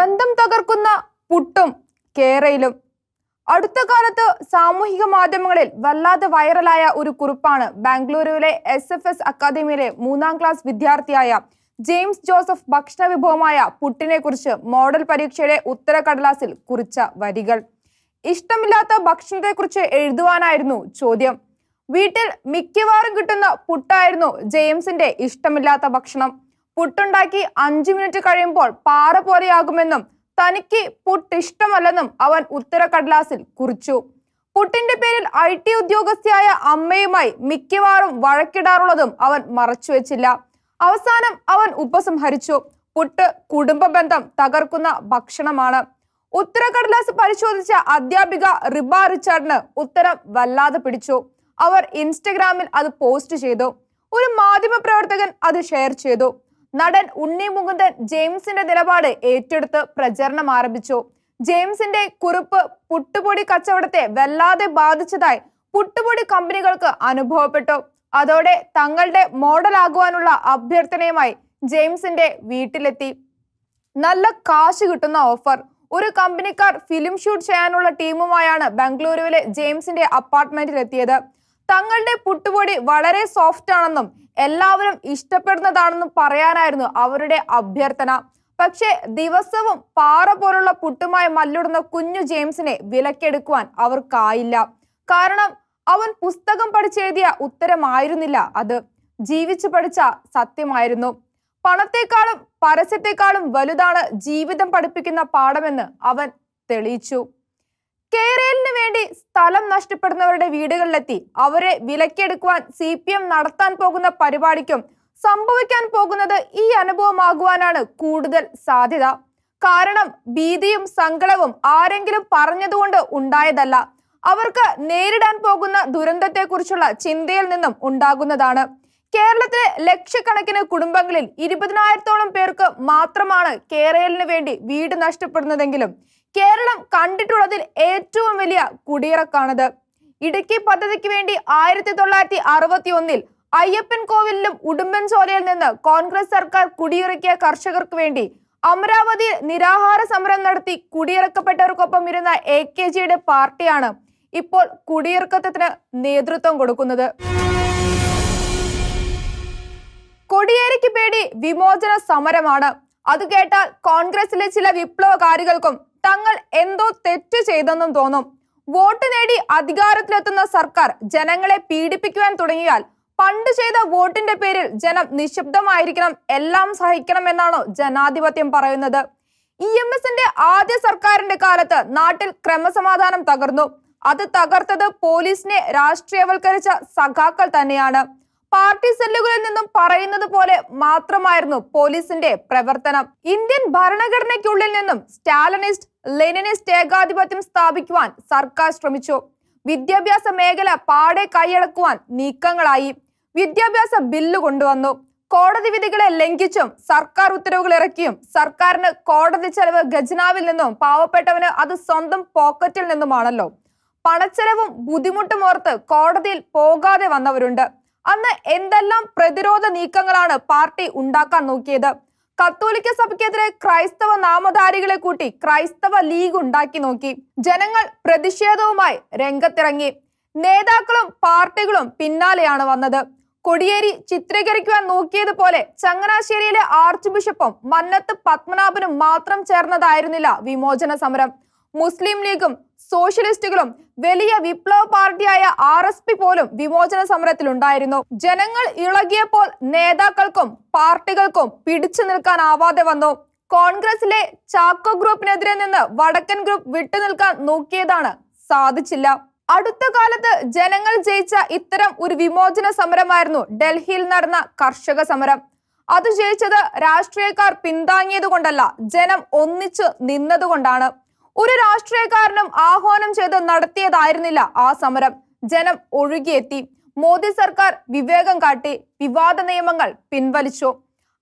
ബന്ധം തകർക്കുന്ന പുട്ടും കേരയിലും. അടുത്ത കാലത്ത് സാമൂഹിക മാധ്യമങ്ങളിൽ വല്ലാതെ വൈറലായ ഒരു കുറിപ്പാണ് ബാംഗ്ലൂരുവിലെ എസ് എഫ് എസ് അക്കാദമിയിലെ മൂന്നാം ക്ലാസ് വിദ്യാർത്ഥിയായ ജെയിംസ് ജോസഫ് ഭക്ഷണ വിഭവമായ പുട്ടിനെ കുറിച്ച് മോഡൽ പരീക്ഷയുടെ ഉത്തരക്കടലാസിൽ കുറിച്ച വരികൾ. ഇഷ്ടമില്ലാത്ത ഭക്ഷണത്തെക്കുറിച്ച് എഴുതുവാനായിരുന്നു ചോദ്യം. വീട്ടിൽ മിക്കവാറും കിട്ടുന്ന പുട്ടായിരുന്നു ജെയിംസിന്റെ ഇഷ്ടമില്ലാത്ത ഭക്ഷണം. പുട്ടുണ്ടാക്കി അഞ്ചു മിനിറ്റ് കഴിയുമ്പോൾ പാറ പോലെയാകുമെന്നും തനിക്ക് പുട്ട് ഇഷ്ടമല്ലെന്നും അവൻ ഉത്തരക്കടലാസിൽ കുറിച്ചു. പുട്ടിന്റെ പേരിൽ ഐ ടി ഉദ്യോഗസ്ഥയായ അമ്മയുമായി മിക്കവാറും വഴക്കിടാറുള്ളതും അവൻ മറച്ചുവെച്ചില്ല അവസാനം അവൻ ഉപസംഹരിച്ചു. പുട്ട് കുടുംബ ബന്ധം തകർക്കുന്ന ഭക്ഷണമാണ്. ഉത്തരക്കടലാസ് പരിശോധിച്ച അധ്യാപിക റിബ റിച്ചാർഡിന് ഉത്തരം വല്ലാതെ പിടിച്ചു. അവർ ഇൻസ്റ്റഗ്രാമിൽ അത് പോസ്റ്റ് ചെയ്തു. ഒരു മാധ്യമ പ്രവർത്തകൻ അത് ഷെയർ ചെയ്തു. നടൻ ഉണ്ണി മുകുന്ദൻ ജെയിംസിന്റെ നിലപാട് ഏറ്റെടുത്ത് പ്രചരണം ആരംഭിച്ചു. ജെയിംസിന്റെ കുറിപ്പ് പുട്ടുപൊടി കച്ചവടത്തെ വല്ലാതെ ബാധിച്ചതായി പുട്ടുപൊടി കമ്പനികൾക്ക് അനുഭവപ്പെട്ടു. അതോടെ തങ്ങളുടെ മോഡലാകുവാനുള്ള അഭ്യർത്ഥനയുമായി ജെയിംസിന്റെ വീട്ടിലെത്തി. നല്ല കാശ് കിട്ടുന്ന ഓഫർ. ഒരു കമ്പനിക്കാർ ഫിലിം ഷൂട്ട് ചെയ്യാനുള്ള ടീമുമായാണ് ബംഗളൂരുവിലെ ജെയിംസിന്റെ അപ്പാർട്ട്മെന്റിൽ എത്തിയത് തങ്ങളുടെ പുട്ടുപൊടി വളരെ സോഫ്റ്റ് ആണെന്നും എല്ലാവരും ഇഷ്ടപ്പെടുന്നതാണെന്നും പറയാനായിരുന്നു അവരുടെ അഭ്യർത്ഥന. പക്ഷേ ദിവസവും പാറ പോലുള്ള പുട്ടുമായി മല്ലിടുന്ന കുഞ്ഞു ജെയിംസിനെ വിലക്കെടുക്കുവാൻ അവർക്കായില്ല. കാരണം അവൻ പുസ്തകം പഠിച്ചെഴുതിയ ഉത്തരമായിരുന്നില്ല അത്. ജീവിച്ചു പഠിച്ച സത്യമായിരുന്നു. പണത്തെക്കാളും പരസ്യത്തെക്കാളും വലുതാണ് ജീവിതം പഠിപ്പിക്കുന്ന പാഠമെന്ന് അവൻ തെളിയിച്ചു. കേരളിന് വേണ്ടി സ്ഥലം നഷ്ടപ്പെടുന്നവരുടെ വീടുകളിലെത്തി. അവരെ വിലക്കെടുക്കുവാൻ സി പി എം നടത്താൻ പോകുന്ന പരിപാടിക്കും സംഭവിക്കാൻ പോകുന്നത് ഈ അനുഭവമാകുവാനാണ് കൂടുതൽ സാധ്യത. കാരണം ഭീതിയും സങ്കടവും ആരെങ്കിലും പറഞ്ഞതുകൊണ്ട് ഉണ്ടായതല്ല. അവർക്ക് നേരിടാൻ പോകുന്ന ദുരന്തത്തെക്കുറിച്ചുള്ള ചിന്തയിൽ നിന്നും ഉണ്ടാകുന്നതാണ്. കേരളത്തിലെ ലക്ഷക്കണക്കിന് കുടുംബങ്ങളിൽ ഇരുപതിനായിരത്തോളം പേർക്ക് മാത്രമാണ് കേരളിന് വേണ്ടി വീട് നഷ്ടപ്പെടുന്നതെങ്കിലും കേരളം കണ്ടിട്ടുള്ളതിൽ ഏറ്റവും വലിയ കുടിയിറക്കാണത്. ഇടുക്കി പദ്ധതിക്ക് വേണ്ടി ആയിരത്തി തൊള്ളായിരത്തി അറുപത്തി ഒന്നിൽ അയ്യപ്പൻ കോവിലിലും ഉടുമ്പൻ സോലയിൽ നിന്ന് കോൺഗ്രസ് സർക്കാർ കുടിയിറക്കിയ കർഷകർക്ക് വേണ്ടി അമരാവതിയിൽ നിരാഹാര സമരം നടത്തി കുടിയിറക്കപ്പെട്ടവർക്കൊപ്പം ഇരുന്ന എ കെ ജിയുടെ പാർട്ടിയാണ് ഇപ്പോൾ കുടിയിറക്കത്തിന് നേതൃത്വം കൊടുക്കുന്നത്. കൊടിയേരിക്ക് പേടി വിമോചന സമരമാണ്. അത് കേട്ടാൽ കോൺഗ്രസിലെ ചില വിപ്ലവകാരികൾക്കും തങ്ങൾ എന്തോ തെറ്റ് ചെയ്തെന്നും തോന്നും. വോട്ട് നേടി അധികാരത്തിലെത്തുന്ന സർക്കാർ ജനങ്ങളെ പീഡിപ്പിക്കുവാൻ തുടങ്ങിയാൽ പണ്ട് ചെയ്ത വോട്ടിന്റെ പേരിൽ ജനം നിശബ്ദമായിരിക്കണം എല്ലാം സഹിക്കണം എന്നാണോ ജനാധിപത്യം പറയുന്നത്. ഇ എം എസിന്റെ ആദ്യ സർക്കാരിന്റെ കാലത്ത് നാട്ടിൽ ക്രമസമാധാനം തകർന്നു. അത് തകർത്തത് പോലീസിനെ രാഷ്ട്രീയവൽക്കരിച്ച സഖാക്കൾ തന്നെയാണ്. പാർട്ടി സെല്ലുകളിൽ നിന്നും പറയുന്നത് പോലെ മാത്രമായിരുന്നു പോലീസിന്റെ പ്രവർത്തനം. ഇന്ത്യൻ ഭരണഘടനയ്ക്കുള്ളിൽ നിന്നും സ്റ്റാലിനിസ്റ്റ് ലെനിനിസ്റ്റ് ഏകാധിപത്യം സ്ഥാപിക്കുവാൻ സർക്കാർ ശ്രമിച്ചു. വിദ്യാഭ്യാസ മേഖല പാടെ കൈയടക്കുവാൻ നീക്കങ്ങളായി. വിദ്യാഭ്യാസ ബില്ല് കൊണ്ടുവന്നു. കോടതി വിധികളെ ലംഘിച്ചും സർക്കാർ ഉത്തരവുകൾ ഇറക്കിയും സർക്കാരിന് കോടതി ചെലവ് ഖജനാവിൽ നിന്നും പാവപ്പെട്ടവന് അത് സ്വന്തം പോക്കറ്റിൽ നിന്നുമാണല്ലോ. പണച്ചെലവും ബുദ്ധിമുട്ടും ഓർത്ത് കോടതിയിൽ പോകാതെ വന്നവരുണ്ട്. അന്ന് എന്തെല്ലാം പ്രതിരോധ നീക്കങ്ങളാണ് പാർട്ടി ഉണ്ടാക്കാൻ നോക്കിയത്? കത്തോലിക്ക സഭയ്ക്കെതിരെ ക്രൈസ്തവ നാമധാരികളെ കൂട്ടി ക്രൈസ്തവ ലീഗ് ഉണ്ടാക്കി നോക്കി. ജനങ്ങൾ പ്രതിഷേധവുമായി രംഗത്തിറങ്ങി. നേതാക്കളും പാർട്ടികളും പിന്നാലെയാണ് വന്നത്. കൊടിയേരി ചിത്രീകരിക്കുവാൻ നോക്കിയതുപോലെ ചങ്ങനാശ്ശേരിയിലെ ആർച്ച് ബിഷപ്പും മന്നത്ത് പത്മനാഭനും മാത്രം ചേർന്നതായിരുന്നില്ല വിമോചന സമരം. മുസ്ലിം ലീഗും സോഷ്യലിസ്റ്റുകളും വലിയ വിപ്ലവ പാർട്ടിയായ ആർ എസ് പി പോലും വിമോചന സമരത്തിലുണ്ടായിരുന്നു ജനങ്ങൾ ഇളകിയപ്പോൾ നേതാക്കൾക്കും പാർട്ടികൾക്കും പിടിച്ചു നിൽക്കാൻ ആവാതെ വന്നു. കോൺഗ്രസിലെ ചാക്കോ ഗ്രൂപ്പിനെതിരെ നിന്ന് വടക്കൻ ഗ്രൂപ്പ് വിട്ടുനിൽക്കാൻ നോക്കിയതാണ് സാധിച്ചില്ല. അടുത്ത കാലത്ത് ജനങ്ങൾ ജയിച്ച ഇത്തരം ഒരു വിമോചന സമരമായിരുന്നു ഡൽഹിയിൽ നടന്ന കർഷക സമരം. അത് ജയിച്ചത് രാഷ്ട്രീയക്കാർ പിന്താങ്ങിയത് കൊണ്ടല്ല ജനം ഒന്നിച്ചു നിന്നതുകൊണ്ടാണ്. ഒരു രാഷ്ട്രീയക്കാരനും ആഹ്വാനം ചെയ്ത് നടത്തിയതായിരുന്നില്ല ആ സമരം. ജനം ഒഴുകിയെത്തി. മോദി സർക്കാർ വിവേകം കാട്ടി വിവാദ നിയമങ്ങൾ പിൻവലിച്ചു.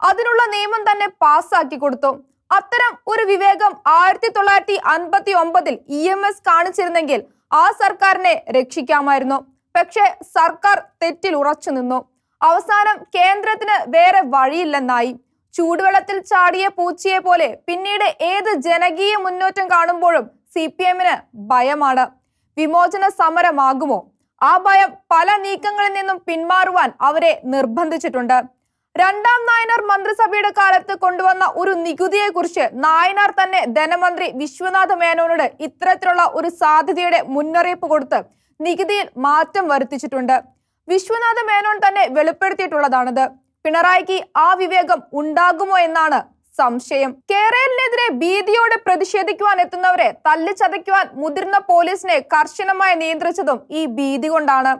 അതിനുള്ള നിയമം തന്നെ പാസ്സാക്കി കൊടുത്തു. അത്തരം ഒരു വിവേകം ആയിരത്തി തൊള്ളായിരത്തി അൻപത്തി ഒമ്പതിൽ ഇ എം എസ് കാണിച്ചിരുന്നെങ്കിൽ ആ സർക്കാരിനെ രക്ഷിക്കാമായിരുന്നു. പക്ഷേ സർക്കാർ തെറ്റിൽ ഉറച്ചു നിന്നു. അവസാനം കേന്ദ്രത്തിന് വേറെ വഴിയില്ലെന്നായി. ചൂടുവെള്ളത്തിൽ ചാടിയ പൂച്ചയെ പോലെ പിന്നീട് ഏത് ജനകീയ മുന്നേറ്റം കാണുമ്പോഴും സി പി എമ്മിന് ഭയമാണ്. വിമോചന സമരമാകുമോ? ആ ഭയം പല നീക്കങ്ങളിൽ നിന്നും പിന്മാറുവാൻ അവരെ നിർബന്ധിച്ചിട്ടുണ്ട്. രണ്ടാം നായനാർ മന്ത്രിസഭയുടെ കാലത്ത് കൊണ്ടുവന്ന ഒരു നികുതിയെക്കുറിച്ച് നായനാർ തന്നെ ധനമന്ത്രി വിശ്വനാഥ മേനോനോട് ഇത്തരത്തിലുള്ള ഒരു സാധ്യതയുടെ മുന്നറിയിപ്പ് കൊടുത്ത് നികുതിയിൽ മാറ്റം വരുത്തിച്ചിട്ടുണ്ട്. വിശ്വനാഥ മേനോൻ തന്നെ വെളിപ്പെടുത്തിയിട്ടുള്ളതാണിത്. പിണറായിക്ക് ആ വിവേകം ഉണ്ടാകുമോ എന്നാണ് സംശയം. കേരളിനെതിരെ ഭീതിയോടെ പ്രതിഷേധിക്കുവാൻ എത്തുന്നവരെ തല്ലിച്ചതയ്ക്കുവാൻ മുതിർന്ന പോലീസിനെ കർശനമായി നിയന്ത്രിച്ചതും ഈ ഭീതി കൊണ്ടാണ്.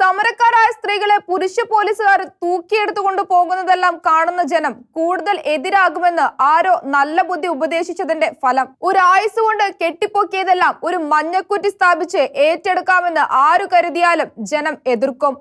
സമരക്കാരായ സ്ത്രീകളെ പുരുഷ പോലീസുകാർ തൂക്കിയെടുത്തുകൊണ്ട് പോകുന്നതെല്ലാം കാണുന്ന ജനം കൂടുതൽ എതിരാകുമെന്ന് ആരോ നല്ല ബുദ്ധി ഉപദേശിച്ചതിന്റെ ഫലം. ഒരായുസ് കൊണ്ട് കെട്ടിപ്പൊക്കിയതെല്ലാം ഒരു മഞ്ഞക്കുറ്റി സ്ഥാപിച്ച് ഏറ്റെടുക്കാമെന്ന് ആരു കരുതിയാലും ജനം എതിർക്കും.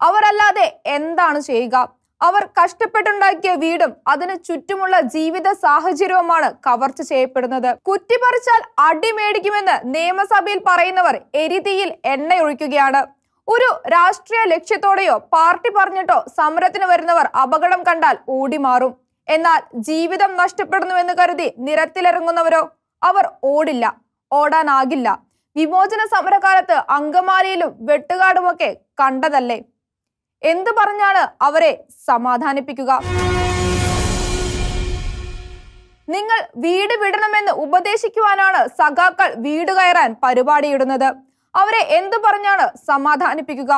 അവരല്ലാതെ എന്താണ് ചെയ്യുക? അവർ കഷ്ടപ്പെട്ടുണ്ടാക്കിയ വീടും അതിന് ചുറ്റുമുള്ള ജീവിത സാഹചര്യവുമാണ് കവർച്ച ചെയ്യപ്പെടുന്നത്. കുറ്റിപ്പറിച്ചാൽ അടി മേടിക്കുമെന്ന് നിയമസഭയിൽ പറയുന്നവർ എരിതിയിൽ എണ്ണയൊഴിക്കുകയാണ്. ഒരു രാഷ്ട്രീയ ലക്ഷ്യത്തോടെയോ പാർട്ടി പറഞ്ഞിട്ടോ സമരത്തിന് വരുന്നവർ അപകടം കണ്ടാൽ ഓടിമാറും. എന്നാൽ ജീവിതം നഷ്ടപ്പെടുന്നുവെന്ന് കരുതി നിരത്തിലിറങ്ങുന്നവരോ? അവർ ഓടില്ല ഓടാനാകില്ല. വിമോചന സമരകാലത്ത് അങ്കമാലിയിലും വെട്ടുകാടുമൊക്കെ കണ്ടതല്ലേ? എന്തു പറഞ്ഞാണ് അവരെ സമാധാനിപ്പിക്കുക? നിങ്ങൾ വീട് വിടണമെന്ന് ഉപദേശിക്കുവാനാണ് സഖാക്കൾ വീട് കയറാൻ പരിപാടിയിടുന്നത് അവരെ എന്തു പറഞ്ഞാണ് സമാധാനിപ്പിക്കുക?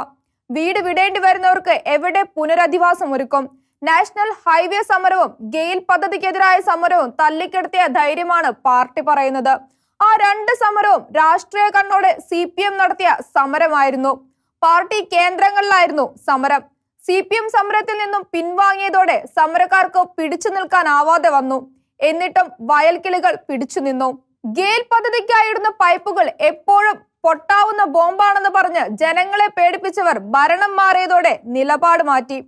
വീട് വിടേണ്ടി വരുന്നവർക്ക് എവിടെ പുനരധിവാസം ഒരുക്കും? നാഷണൽ ഹൈവേ സമരവും ഗെയിൽ പദ്ധതിക്കെതിരായ സമരവും തല്ലിക്കെടുത്തിയ ധൈര്യമാണ് പാർട്ടി പറയുന്നത്. ആ രണ്ട് സമരവും രാഷ്ട്രീയ കണ്ണോടെ സി നടത്തിയ സമരമായിരുന്നു. പാർട്ടി കേന്ദ്രങ്ങളിലായിരുന്നു സമരം. സി പി എം സമരത്തിൽ നിന്നും പിൻവാങ്ങിയതോടെ സമരക്കാർക്ക് പിടിച്ചു നിൽക്കാനാവാതെ വന്നു. എന്നിട്ടും വയൽക്കിളികൾ പിടിച്ചു നിന്നു. ഗെയിൽ പദ്ധതിക്കായിരുന്ന പൈപ്പുകൾ എപ്പോഴും പൊട്ടാവുന്ന ബോംബാണെന്ന് പറഞ്ഞ് ജനങ്ങളെ പേടിപ്പിച്ചവർ ഭരണം മാറിയതോടെ നിലപാട് മാറ്റി.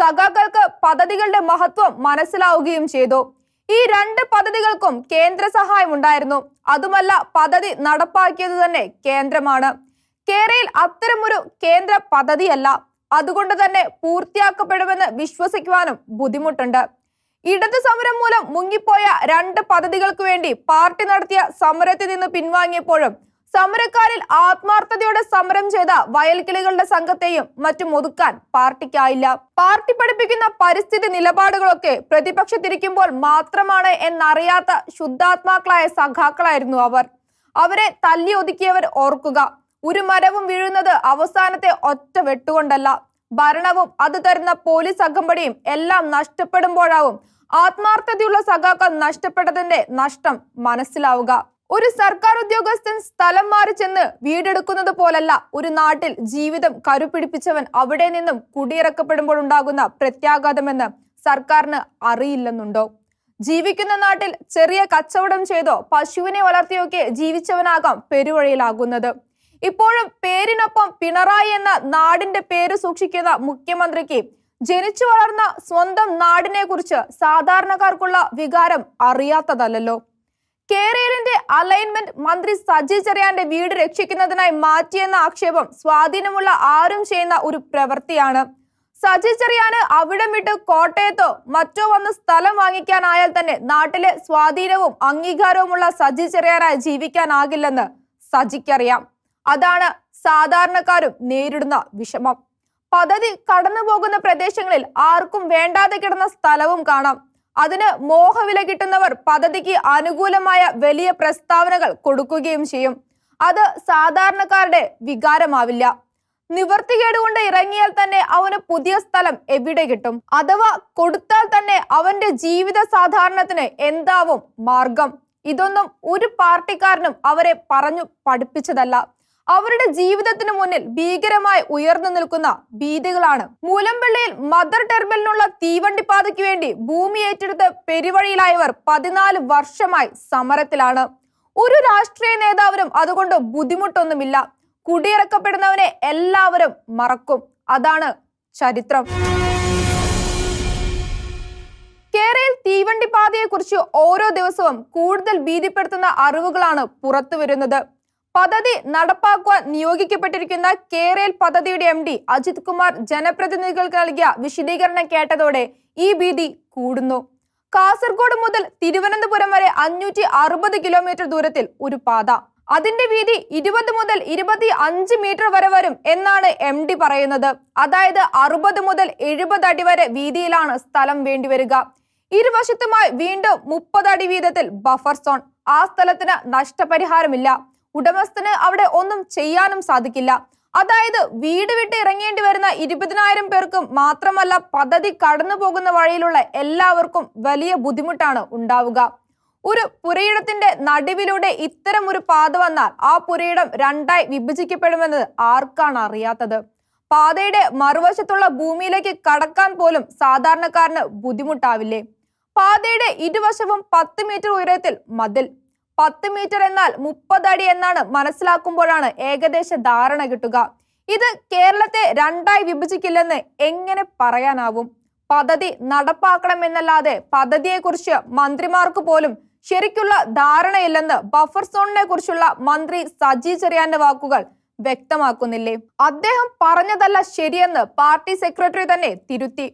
സഖാക്കൾക്ക് പദ്ധതികളുടെ മഹത്വം മനസ്സിലാവുകയും ചെയ്തു. ഈ രണ്ട് പദ്ധതികൾക്കും കേന്ദ്ര സഹായം ഉണ്ടായിരുന്നു. അതുമല്ല പദ്ധതി നടപ്പാക്കിയത് തന്നെ കേന്ദ്രമാണ്. കേരളയിൽ അത്തരമൊരു കേന്ദ്ര പദ്ധതിയല്ല. അതുകൊണ്ട് തന്നെ പൂർത്തിയാക്കപ്പെടുമെന്ന് വിശ്വസിക്കുവാനും ബുദ്ധിമുട്ടുണ്ട്. ഇടത് സമരം മൂലം മുങ്ങിപ്പോയ രണ്ട് പദ്ധതികൾക്ക് വേണ്ടി പാർട്ടി നടത്തിയ സമരത്തിൽ നിന്ന് പിൻവാങ്ങിയപ്പോഴും സമരക്കാരിൽ ആത്മാർത്ഥതയോടെ സമരം ചെയ്ത വയൽക്കിളികളുടെ സംഘത്തെയും മറ്റും ഒതുക്കാൻ പാർട്ടിക്കായില്ല. പാർട്ടി പഠിപ്പിക്കുന്ന പരിസ്ഥിതി നിലപാടുകളൊക്കെ പ്രതിപക്ഷത്തിരിക്കുമ്പോൾ മാത്രമാണ് എന്നറിയാത്ത ശുദ്ധാത്മാക്കളായ സഖാക്കളായിരുന്നു അവർ. അവരെ തല്ലി ഒതുക്കിയവർ ഓർക്കുക. ഒരു മരവും വീഴുന്നത് അവസാനത്തെ ഒറ്റ വെട്ടുകൊണ്ടല്ല. ഭരണവും അത് തരുന്ന പോലീസ് അകമ്പടിയും എല്ലാം നഷ്ടപ്പെടുമ്പോഴാവും. ആത്മാർത്ഥതയുള്ള സഖാക്കൾ നഷ്ടപ്പെട്ടതിന്റെ നഷ്ടം മനസ്സിലാവുക. ഒരു സർക്കാർ ഉദ്യോഗസ്ഥൻ സ്ഥലം മാറി ചെന്ന് വീടെടുക്കുന്നത് പോലല്ല. ഒരു നാട്ടിൽ ജീവിതം കരുപിടിപ്പിച്ചവൻ അവിടെ നിന്നും കുടിയിറക്കപ്പെടുമ്പോൾ ഉണ്ടാകുന്ന പ്രത്യാഘാതമെന്ന് സർക്കാരിന് അറിയില്ലെന്നുണ്ടോ? ജീവിക്കുന്ന നാട്ടിൽ ചെറിയ കച്ചവടം ചെയ്തോ പശുവിനെ വളർത്തിയൊക്കെ ജീവിച്ചവനാകാം പെരുവഴിയിലാകുന്നത്. ഇപ്പോഴും പേരിനൊപ്പം പിണറായി എന്ന നാടിന്റെ പേര് സൂക്ഷിക്കുന്ന മുഖ്യമന്ത്രിക്ക് ജനിച്ചു വളർന്ന സ്വന്തം നാടിനെ കുറിച്ച് സാധാരണക്കാർക്കുള്ള വികാരം അറിയാത്തതല്ലോ കേരളിന്റെ അലൈൻമെന്റ് മന്ത്രി സജി ചെറിയാന്റെ വീട് രക്ഷിക്കുന്നതിനായി മാറ്റിയെന്ന ആക്ഷേപം സ്വാധീനമുള്ള ആരും ചെയ്യുന്ന ഒരു പ്രവൃത്തിയാണ്. സജി ചെറിയാന് അവിടെ വിട്ട് കോട്ടയത്തോ മറ്റോ വന്ന് സ്ഥലം വാങ്ങിക്കാനായാൽ തന്നെ നാട്ടിലെ സ്വാധീനവും അംഗീകാരവുമുള്ള സജി ചെറിയാനായി ജീവിക്കാനാകില്ലെന്ന് സജിക്കറിയാം. അതാണ് സാധാരണക്കാരും നേരിടുന്ന വിഷമം. പദ്ധതി കടന്നു പോകുന്ന പ്രദേശങ്ങളിൽ ആർക്കും വേണ്ടാതെ കിടന്ന സ്ഥലവും കാണാം. അതിന് മോഹവില കിട്ടുന്നവർ പദ്ധതിക്ക് അനുകൂലമായ വലിയ പ്രസ്താവനകൾ കൊടുക്കുകയും ചെയ്യും. അത് സാധാരണക്കാരുടെ വികാരമാവില്ല. നിവർത്തികേട് കൊണ്ട് ഇറങ്ങിയാൽ തന്നെ അവന് പുതിയ സ്ഥലം എവിടെ കിട്ടും? അഥവാ കൊടുത്താൽ തന്നെ അവന്റെ ജീവിത സാധാരണത്തിന് എന്താവും മാർഗം? ഇതൊന്നും ഒരു പാർട്ടിക്കാരനും അവരെ പറഞ്ഞു പഠിപ്പിച്ചതല്ല. അവരുടെ ജീവിതത്തിന് മുന്നിൽ ഭീകരമായി ഉയർന്നു നിൽക്കുന്ന ഭീതികളാണ്. മൂലമ്പള്ളിയിൽ മദർ ടെർമിനലിനുള്ള തീവണ്ടി പാതയ്ക്ക് വേണ്ടി ഭൂമി ഏറ്റെടുത്ത് പെരുവഴിയിലായവർ പതിനാല് വർഷമായി സമരത്തിലാണ്. ഒരു രാഷ്ട്രീയ നേതാവിനും അതുകൊണ്ട് ബുദ്ധിമുട്ടൊന്നുമില്ല. കുടിയിറക്കപ്പെടുന്നവനെ എല്ലാവരും മറക്കും. അതാണ് ചരിത്രം. കേരളയിൽ തീവണ്ടി പാതയെക്കുറിച്ച് ഓരോ ദിവസവും കൂടുതൽ ഭീതിപ്പെടുത്തുന്ന അറിവുകളാണ് പുറത്തു വരുന്നത് പദ്ധതി നടപ്പാക്കുവാൻ നിയോഗിക്കപ്പെട്ടിരിക്കുന്ന കേരേൽ പദ്ധതിയുടെ എം ഡി അജിത് കുമാർ ജനപ്രതിനിധികൾക്ക് നൽകിയ വിശദീകരണം കേട്ടതോടെ ഈ ഭീതി കൂടുന്നു. കാസർഗോഡ് മുതൽ തിരുവനന്തപുരം വരെ അഞ്ഞൂറ്റി അറുപത് കിലോമീറ്റർ ദൂരത്തിൽ ഒരു പാത. അതിന്റെ വീതി ഇരുപത് മുതൽ ഇരുപത്തി അഞ്ച് മീറ്റർ വരെ വരും എന്നാണ് എം ഡി പറയുന്നത്. അതായത് അറുപത് മുതൽ എഴുപത് അടി വരെ വീതിയിലാണ് സ്ഥലം വേണ്ടിവരിക. ഇരുവശത്തുമായി വീണ്ടും മുപ്പത് അടി വീതത്തിൽ ബഫർ സോൺ ആ സ്ഥലത്തിന് നഷ്ടപരിഹാരമില്ല. ഉടമസ്ഥന് അവിടെ ഒന്നും ചെയ്യാനും സാധിക്കില്ല. അതായത് വീട് വിട്ട് ഇറങ്ങേണ്ടി വരുന്ന ഇരുപതിനായിരം പേർക്കും മാത്രമല്ല പദ്ധതി കടന്നു പോകുന്ന വഴിയിലുള്ള എല്ലാവർക്കും വലിയ ബുദ്ധിമുട്ടാണ് ഉണ്ടാവുക. ഒരു പുരയിടത്തിന്റെ നടുവിലൂടെ ഇത്തരം ഒരു പാത വന്നാൽ ആ പുരയിടം രണ്ടായി വിഭജിക്കപ്പെടുമെന്നത് ആർക്കാണ് അറിയാത്തത്. പാതയുടെ മറുവശത്തുള്ള ഭൂമിയിലേക്ക് കടക്കാൻ പോലും സാധാരണക്കാരന് ബുദ്ധിമുട്ടാവില്ലേ? പാതയുടെ ഇരുവശവും പത്ത് മീറ്റർ ഉയരത്തിൽ മതിൽ. പത്ത് മീറ്റർ എന്നാൽ മുപ്പത് അടി എന്നാണ് മനസ്സിലാക്കുമ്പോഴാണ് ഏകദേശ ധാരണ കിട്ടുക. ഇത് കേരളത്തെ രണ്ടായി വിഭജിക്കില്ലെന്ന് എങ്ങനെ പറയാനാവും? പദ്ധതി നടപ്പാക്കണമെന്നല്ലാതെ പദ്ധതിയെക്കുറിച്ച് മന്ത്രിമാർക്ക് പോലും ശരിക്കുള്ള ധാരണയില്ലെന്ന് ബഫർ സോണിനെ കുറിച്ചുള്ള മന്ത്രി സജി ചെറിയാന്റെ വാക്കുകൾ വ്യക്തമാക്കുന്നില്ലേ? അദ്ദേഹം പറഞ്ഞതല്ല ശരിയെന്ന് പാർട്ടി സെക്രട്ടറി തന്നെ തിരുത്തി.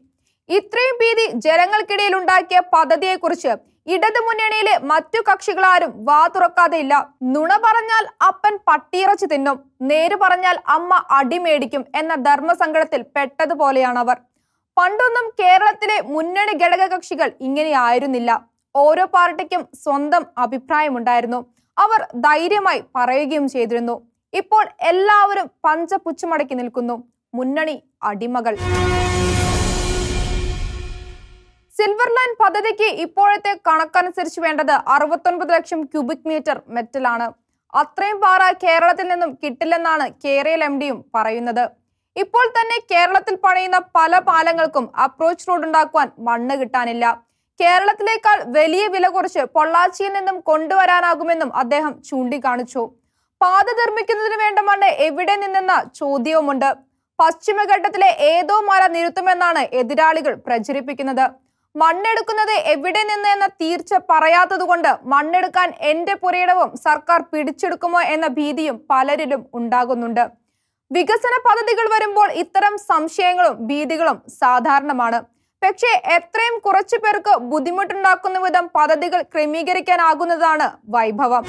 ഇത്രയും ഭീതി ജനങ്ങൾക്കിടയിൽ ഉണ്ടാക്കിയ പദ്ധതിയെക്കുറിച്ച് ഇടതു മുന്നണിയിലെ മറ്റു കക്ഷികളാരും വാ തുറക്കാതെയില്ല നുണ പറഞ്ഞാൽ അപ്പൻ പട്ടിയിറച്ചി തിന്നും നേര് പറഞ്ഞാൽ അമ്മ അടിമേടിക്കും എന്ന ധർമ്മസങ്കടത്തിൽ പെട്ടതുപോലെയാണ് അവർ പണ്ടൊന്നും കേരളത്തിലെ മുന്നണി ഘടക കക്ഷികൾ ഇങ്ങനെയായിരുന്നില്ല ഓരോ പാർട്ടിക്കും സ്വന്തം അഭിപ്രായമുണ്ടായിരുന്നു. അവർ ധൈര്യമായി പറയുകയും ചെയ്തിരുന്നു. ഇപ്പോൾ എല്ലാവരും പഞ്ചപുച്ചുമടക്കി നിൽക്കുന്നു. മുന്നണി അടിമകൾ. സിൽവർ ലൈൻ പദ്ധതിക്ക് ഇപ്പോഴത്തെ കണക്കനുസരിച്ച് വേണ്ടത് അറുപത്തൊൻപത് ലക്ഷം ക്യൂബിക് മീറ്റർ മെറ്റലാണ്. അത്രയും പാറ കേരളത്തിൽ നിന്നും കിട്ടില്ലെന്നാണ് കേരള എം ഡിയും പറയുന്നത്. ഇപ്പോൾ തന്നെ കേരളത്തിൽ പണിയുന്ന പല പാലങ്ങൾക്കും അപ്രോച്ച് റോഡ് ഉണ്ടാക്കുവാൻ മണ്ണ് കിട്ടാനില്ല. കേരളത്തിലേക്കാൾ വലിയ വില കുറച്ച് പൊള്ളാച്ചിയിൽ നിന്നും കൊണ്ടുവരാനാകുമെന്നും അദ്ദേഹം ചൂണ്ടിക്കാണിച്ചു. പാത നിർമ്മിക്കുന്നതിന് വേണ്ട മണ്ണ് എവിടെ നിന്നെന്ന ചോദ്യവുമുണ്ട്. പശ്ചിമഘട്ടത്തിലെ ഏതോ മല നിരുത്തുമെന്നാണ് എതിരാളികൾ പ്രചരിപ്പിക്കുന്നത്. മണ്ണെടുക്കുന്നത് എവിടെ നിന്ന് എന്ന തീർച്ച പറയാത്തതുകൊണ്ട് മണ്ണെടുക്കാൻ എന്റെ പുരയിടവും സർക്കാർ പിടിച്ചെടുക്കുമോ എന്ന ഭീതിയും പലരിലും ഉണ്ടാകുന്നുണ്ട്. വികസന പദ്ധതികൾ വരുമ്പോൾ ഇത്തരം സംശയങ്ങളും ഭീതികളും സാധാരണമാണ്. പക്ഷേ എത്രയും കുറച്ചു പേർക്ക് ബുദ്ധിമുട്ടുണ്ടാക്കുന്ന വിധം പദ്ധതികൾ ക്രമീകരിക്കാനാകുന്നതാണ് വൈഭവം.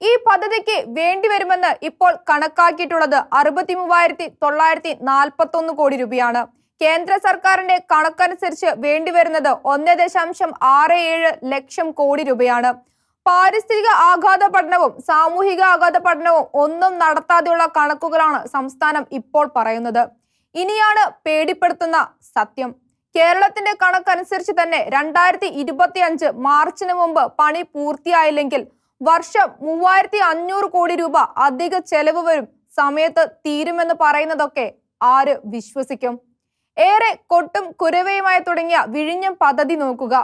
ഈ പദ്ധതിക്ക് വേണ്ടി വേണ്ടിവരുമെന്ന് ഇപ്പോൾ കണക്കാക്കിയിട്ടുള്ളത് അറുപത്തി മൂവായിരത്തി തൊള്ളായിരത്തി നാൽപ്പത്തി ഒന്ന് കോടി രൂപയാണ്. കേന്ദ്ര സർക്കാരിന്റെ കണക്കനുസരിച്ച് വേണ്ടിവരുന്നത് ഒന്ന് ദശാംശം ആറ് ഏഴ് ലക്ഷം കോടി രൂപയാണ്. പാരിസ്ഥിതിക ആഘാത പഠനവും സാമൂഹിക ആഘാത പഠനവും ഒന്നും നടത്താതെയുള്ള കണക്കുകളാണ് സംസ്ഥാനം ഇപ്പോൾ പറയുന്നത്. ഇനിയാണ് പേടിപ്പെടുത്തുന്ന സത്യം. കേരളത്തിന്റെ കണക്കനുസരിച്ച് തന്നെ രണ്ടായിരത്തി ഇരുപത്തി അഞ്ച് മാർച്ചിന് മുമ്പ് പണി പൂർത്തിയായില്ലെങ്കിൽ വർഷം മൂവായിരത്തി അഞ്ഞൂറ് കോടി രൂപ അധിക ചെലവ് വരും സമയത്ത് തീരുമെന്ന് പറയുന്നതൊക്കെ ആര് വിശ്വസിക്കും? ഏറെ കൊട്ടും കുരവയുമായി തുടങ്ങിയ വിഴിഞ്ഞം പദ്ധതി നോക്കുക.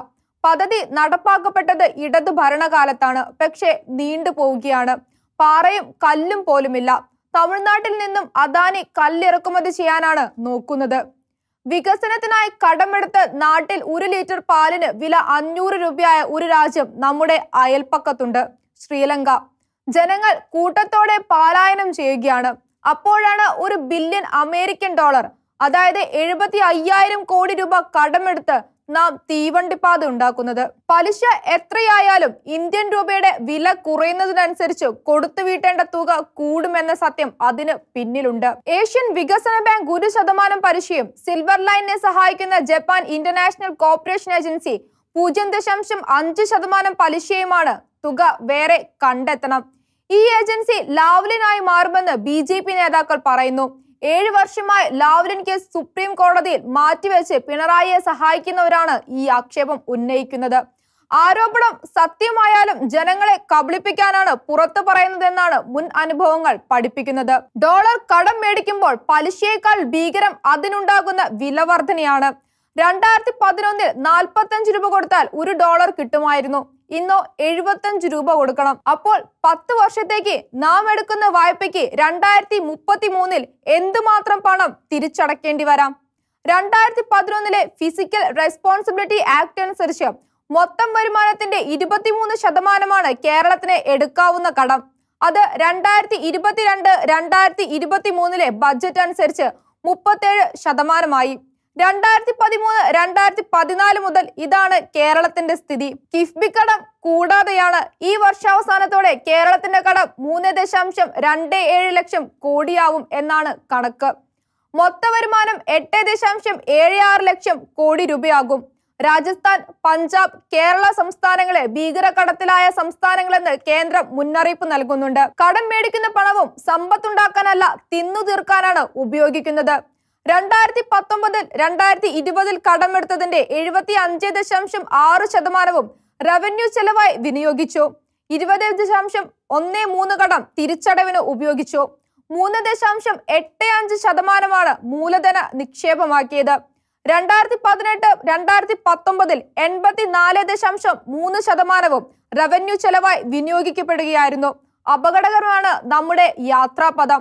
പദ്ധതി നടപ്പാക്കപ്പെട്ടത് ഇടതു ഭരണകാലത്താണ്. പക്ഷേ നീണ്ടുപോവുകയാണ് പാറയും കല്ലും പോലുമില്ല. തമിഴ്നാട്ടിൽ നിന്നും അദാനി കല്ലിറക്കുമതി ചെയ്യാനാണ് നോക്കുന്നത്. വികസനത്തിനായി കടമെടുത്ത് നാട്ടിൽ ഒരു ലിറ്റർ പാലിന് വില അഞ്ഞൂറ് രൂപയായ ഒരു രാജ്യം നമ്മുടെ അയൽപ്പക്കത്തുണ്ട് ശ്രീലങ്ക. ജനങ്ങൾ കൂട്ടത്തോടെ പാലായനം ചെയ്യുകയാണ്. അപ്പോഴാണ് ഒരു ബില്യൺ അമേരിക്കൻ ഡോളർ അതായത് എഴുപത്തി അയ്യായിരം കോടി രൂപ കടമെടുത്ത് നാം തീവണ്ടിപ്പാത ഉണ്ടാക്കുന്നത്. പലിശ എത്രയായാലും ഇന്ത്യൻ രൂപയുടെ വില കുറയുന്നതിനനുസരിച്ച് കൊടുത്തു വീട്ടേണ്ട തുക കൂടുമെന്ന സത്യം അതിന് പിന്നിലുണ്ട്. ഏഷ്യൻ വികസന ബാങ്ക് ഒരു ശതമാനം പലിശയും സിൽവർ ലൈനിനെ സഹായിക്കുന്ന ജപ്പാൻ ഇന്റർനാഷണൽ കോർപ്പറേഷൻ ഏജൻസി പൂജ്യം ദശാംശം അഞ്ച് ശതമാനം പലിശയുമാണ് തുക വേറെ കണ്ടെത്തണം. ഈ ഏജൻസി ലാവ്ലിനായി മാറുമെന്ന് ബി നേതാക്കൾ പറയുന്നു. ഏഴ് വർഷമായി ലാവ്ലിൻ കേസ് സുപ്രീം കോടതിയിൽ മാറ്റിവെച്ച് പിണറായിയെ സഹായിക്കുന്നവരാണ് ഈ ആക്ഷേപം ഉന്നയിക്കുന്നത്. ആരോപണം സത്യമായാലും ജനങ്ങളെ കബളിപ്പിക്കാനാണ് പുറത്തു പറയുന്നതെന്നാണ് മുൻ അനുഭവങ്ങൾ പഠിപ്പിക്കുന്നത്. ഡോളർ കടം മേടിക്കുമ്പോൾ പലിശയേക്കാൾ ഭീകരം അതിനുണ്ടാകുന്ന വിലവർധനയാണ്. രണ്ടായിരത്തി പതിനൊന്നിൽ നാൽപ്പത്തഞ്ച് രൂപ കൊടുത്താൽ ഒരു ഡോളർ കിട്ടുമായിരുന്നു. ഇന്നോ എഴുപത്തഞ്ച് രൂപ കൊടുക്കണം. അപ്പോൾ പത്ത് വർഷത്തേക്ക് നാം എടുക്കുന്ന വായ്പയ്ക്ക് രണ്ടായിരത്തി മുപ്പത്തി മൂന്നിൽ എന്തുമാത്രം പണം തിരിച്ചടക്കേണ്ടി വരാം? രണ്ടായിരത്തി പതിനൊന്നിലെ ഫിസിക്കൽ റെസ്പോൺസിബിലിറ്റി ആക്ട് അനുസരിച്ച് മൊത്തം വരുമാനത്തിന്റെ ഇരുപത്തിമൂന്ന് ശതമാനമാണ് കേരളത്തിന് എടുക്കാവുന്ന കടം. അത് രണ്ടായിരത്തി ഇരുപത്തിരണ്ട് രണ്ടായിരത്തി ഇരുപത്തി മൂന്നിലെ ബജറ്റ് അനുസരിച്ച് മുപ്പത്തേഴ് ശതമാനമായി. രണ്ടായിരത്തി പതിമൂന്ന് രണ്ടായിരത്തി പതിനാല് മുതൽ ഇതാണ് കേരളത്തിന്റെ സ്ഥിതി. കിഫ്ബി കടം കൂടാതെയാണ് ഈ വർഷാവസാനത്തോടെ കേരളത്തിന്റെ കടം മൂന്ന് ദശാംശം രണ്ട് ഏഴ് ലക്ഷം കോടിയാവും എന്നാണ് കണക്ക്. മൊത്ത വരുമാനം എട്ട് ദശാംശം ഏഴ് ആറ് ലക്ഷം കോടി രൂപയാകും. രാജസ്ഥാൻ പഞ്ചാബ് കേരള സംസ്ഥാനങ്ങളെ ഭീകരകടത്തിലായ സംസ്ഥാനങ്ങളെന്ന് കേന്ദ്രം മുന്നറിയിപ്പ് നൽകുന്നുണ്ട്. കടം മേടിക്കുന്ന പണവും സമ്പത്തുണ്ടാക്കാനല്ല തിന്നു തീർക്കാനാണ് ഉപയോഗിക്കുന്നത്. രണ്ടായിരത്തി പത്തൊമ്പതിൽ രണ്ടായിരത്തി ഇരുപതിൽ കടമെടുത്തതിന്റെ എഴുപത്തി അഞ്ച് ദശാംശം ആറ് ശതമാനവും റവന്യൂ ചെലവായി വിനിയോഗിച്ചു. ഇരുപത് ദശാംശം ഒന്ന് മൂന്ന് കടം തിരിച്ചടവിന് ഉപയോഗിച്ചു. മൂന്ന് ദശാംശം എട്ട് അഞ്ച് ശതമാനമാണ് മൂലധന നിക്ഷേപമാക്കിയത്. രണ്ടായിരത്തി പതിനെട്ട് രണ്ടായിരത്തി പത്തൊമ്പതിൽ എൺപത്തിനാല് ദശാംശം മൂന്ന് ശതമാനവും റവന്യൂ ചെലവായി വിനിയോഗിക്കപ്പെടുകയായിരുന്നു. അപകടകരമാണ് നമ്മുടെ യാത്രാപഥം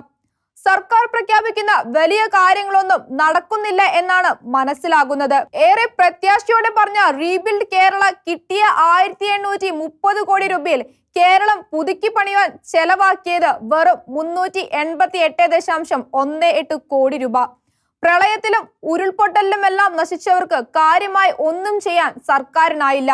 സർക്കാർ പ്രഖ്യാപിക്കുന്ന വലിയ കാര്യങ്ങളൊന്നും നടക്കുന്നില്ല എന്നാണ് മനസ്സിലാകുന്നത്. ഏറെ പ്രത്യാശയോടെ പറഞ്ഞ റീബിൽഡ് കേരള കിട്ടിയ ആയിരത്തി എണ്ണൂറ്റി മുപ്പത് കോടി രൂപയിൽ കേരളം പുതുക്കി പണിയാൻ ചെലവാക്കിയത് വെറും മുന്നൂറ്റി എൺപത്തി എട്ട് ദശാംശം ഒന്ന് എട്ട് കോടി രൂപ. പ്രളയത്തിലും ഉരുൾപൊട്ടലിലും എല്ലാം നശിച്ചവർക്ക് കാര്യമായി ഒന്നും ചെയ്യാൻ സർക്കാരിനായില്ല.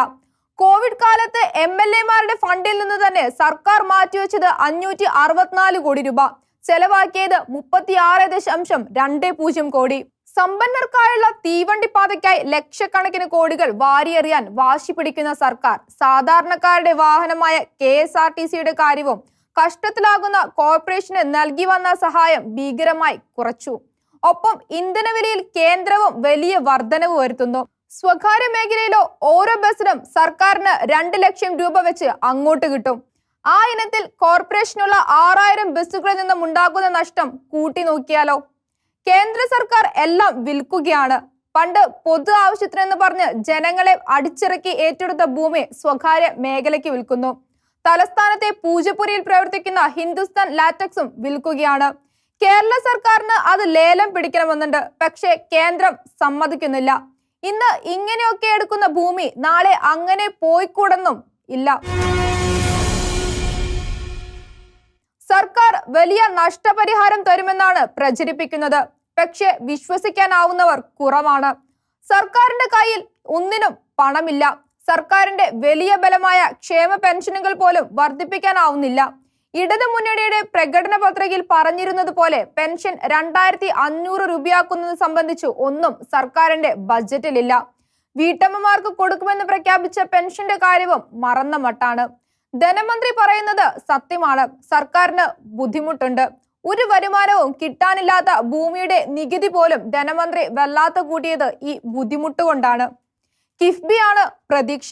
കോവിഡ് കാലത്ത് എം എൽ എമാരുടെ ഫണ്ടിൽ നിന്ന് തന്നെ സർക്കാർ മാറ്റിവെച്ചത് അഞ്ഞൂറ്റി അറുപത്തിനാല് കോടി രൂപ. ചെലവാക്കിയത് മുപ്പത്തിയാറ് ദശാംശം രണ്ട് പൂജ്യം കോടി. സമ്പന്നർക്കായുള്ള തീവണ്ടി പാതയ്ക്കായി ലക്ഷക്കണക്കിന് കോടികൾ വാരിയെറിയാൻ വാശി പിടിക്കുന്ന സർക്കാർ സാധാരണക്കാരുടെ വാഹനമായ കെ എസ് ആർ ടി സിയുടെ കാര്യവും കഷ്ടത്തിലാകുന്ന കോർപ്പറേഷന് നൽകി വന്ന സഹായം ഭീകരമായി കുറച്ചു. ഒപ്പം ഇന്ധനവിലയിൽ കേന്ദ്രവും വലിയ വർധനവ് വരുത്തുന്നു. സ്വകാര്യ മേഖലയിലോ ഓരോ ബസ്സിനും സർക്കാരിന് രണ്ട് ലക്ഷം രൂപ വെച്ച് അങ്ങോട്ട് കിട്ടും. ആ ഇനത്തിൽ കോർപ്പറേഷനുള്ള ആറായിരം ബസ്സുകളിൽ നിന്നും ഉണ്ടാകുന്ന നഷ്ടം കൂട്ടി നോക്കിയാലോ? കേന്ദ്ര സർക്കാർ എല്ലാം വിൽക്കുകയാണ്. പണ്ട് പൊതു ആവശ്യത്തിനെന്ന് പറഞ്ഞ് ജനങ്ങളെ അടിച്ചിറക്കി ഏറ്റെടുത്ത ഭൂമി സ്വകാര്യ മേഖലയ്ക്ക് വിൽക്കുന്നു. തലസ്ഥാനത്തെ പൂജപ്പുരയിൽ പ്രവർത്തിക്കുന്ന ഹിന്ദുസ്ഥാൻ ലാറ്റക്സും വിൽക്കുകയാണ്. കേരള സർക്കാരിന് അത് ലേലം പിടിക്കണമെന്നുണ്ട്. പക്ഷേ കേന്ദ്രം സമ്മതിക്കുന്നില്ല. ഇന്ന് ഇങ്ങനെയൊക്കെ എടുക്കുന്ന ഭൂമി നാളെ അങ്ങനെ പോയിക്കൂടെന്നും ഇല്ല. സർക്കാർ വലിയ നഷ്ടപരിഹാരം തരുമെന്നാണ് പ്രചരിപ്പിക്കുന്നത്. പക്ഷെ വിശ്വസിക്കാനാവുന്നവർ കുറവാണ്. സർക്കാരിന്റെ കയ്യിൽ ഒന്നിനും പണമില്ല. സർക്കാരിന്റെ വലിയ ബലമായ ക്ഷേമ പെൻഷനുകൾ പോലും വർദ്ധിപ്പിക്കാനാവുന്നില്ല. ഇടതു മുന്നണിയുടെ പ്രകടന പത്രികയിൽ പറഞ്ഞിരുന്നത് പോലെ പെൻഷൻ രണ്ടായിരത്തി അഞ്ഞൂറ് രൂപയാക്കുന്നത് സംബന്ധിച്ച് ഒന്നും സർക്കാരിന്റെ ബജറ്റിലില്ല. വീട്ടമ്മമാർക്ക് കൊടുക്കുമെന്ന് പ്രഖ്യാപിച്ച പെൻഷന്റെ കാര്യവും മറന്ന മട്ടാണ്. ധനമന്ത്രി പറയുന്നത് സത്യമാണ്. സർക്കാരിന് ബുദ്ധിമുട്ടുണ്ട്. ഒരു വരുമാനവും കിട്ടാനില്ലാത്ത ഭൂമിയുടെ നികുതി പോലും ധനമന്ത്രി വല്ലാത്ത കൂട്ടിയത് ഈ ബുദ്ധിമുട്ട് കൊണ്ടാണ് കിഫ്ബിയാണ് പ്രതീക്ഷ.